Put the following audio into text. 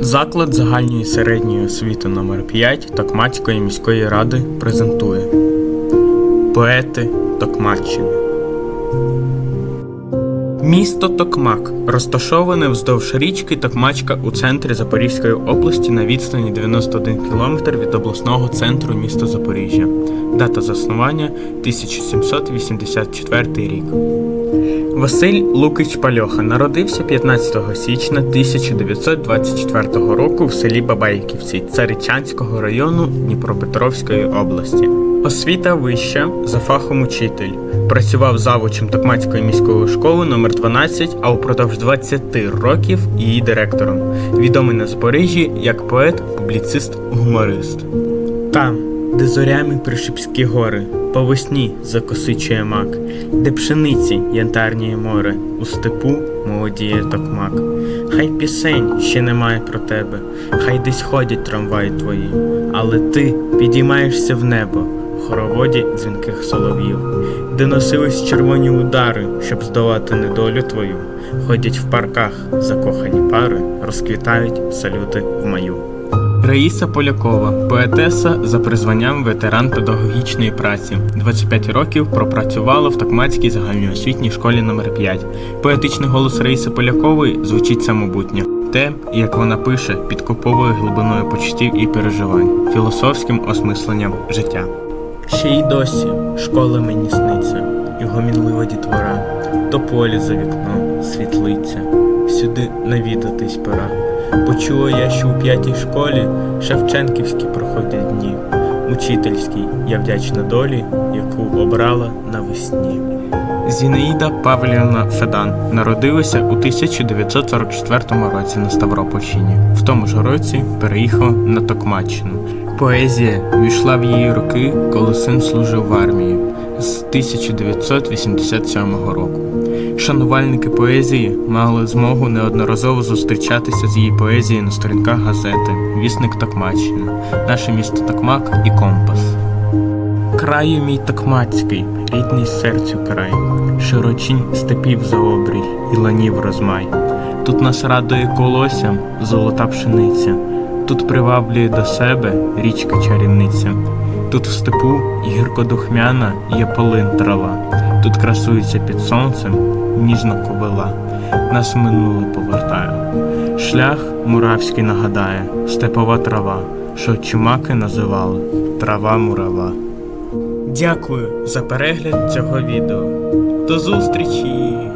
Заклад загальної середньої освіти номер 5 Токмацької міської ради презентує Поети Токмаччини. Місто Токмак розташоване вздовж річки Токмачка у центрі Запорізької області на відстані 91 км від обласного центру міста Запоріжжя. Дата заснування 1784 рік. Василь Лукич Пальоха народився 15 січня 1924 року в селі Бабайківці Царичанського району Дніпропетровської області. Освіта вища за фахом учитель. Працював завучем Токмацької міської школи номер 12 а упродовж 20 років її директором. Відомий на Запоріжжі як поет, публіцист, гуморист. Там, де зорями пришипські гори, по весні закосичує мак, де пшениці янтарніє море, у степу молодіє токмак. Хай пісень ще немає про тебе, хай десь ходять трамваї твої, але ти підіймаєшся в небо, в хороводі дзвінких солов'їв, де носились червоні удари, щоб здолати недолю твою. Ходять в парках закохані пари, розквітають салюти в маю. Раїса Полякова, поетеса за призванням ветеран педагогічної праці. 25 років пропрацювала в Токмацькій загальноосвітній школі номер 5 Поетичний голос Раїси Полякової звучить самобутньо. Те, як вона пише, підкуповує глибиною почуттів і переживань, філософським осмисленням життя. Ще й досі школа мені сниться, його мінлива дітвора, то полі за вікном світлиця, сюди навідатись пора. Почула я, що у п'ятій школі Шевченківські проходять дні. Учительській я вдячна долі, яку обрала навесні. Зінаїда Павлівна Федан народилася у 1944 році на Ставропольщині. В тому ж році переїхала на Токмаччину. Поезія війшла в її роки, коли син служив в армії з 1987 року. Шанувальники поезії мали змогу неодноразово зустрічатися з її поезією на сторінках газети Вісник Токмаччини, наше місто Токмак і Компас. Краю мій Токмацький, рідний серцю край, широчінь степів за обрій і ланів розмай. Тут нас радує колоссям золота пшениця, тут приваблює до себе річка чарівниця. Тут в степу гіркодухмяна є полин трава, тут красується під сонцем ніжна кобила, нас минуле повертає. Шлях муравський нагадає, степова трава, що чумаки називали трава мурава. Дякую за перегляд цього відео. До зустрічі!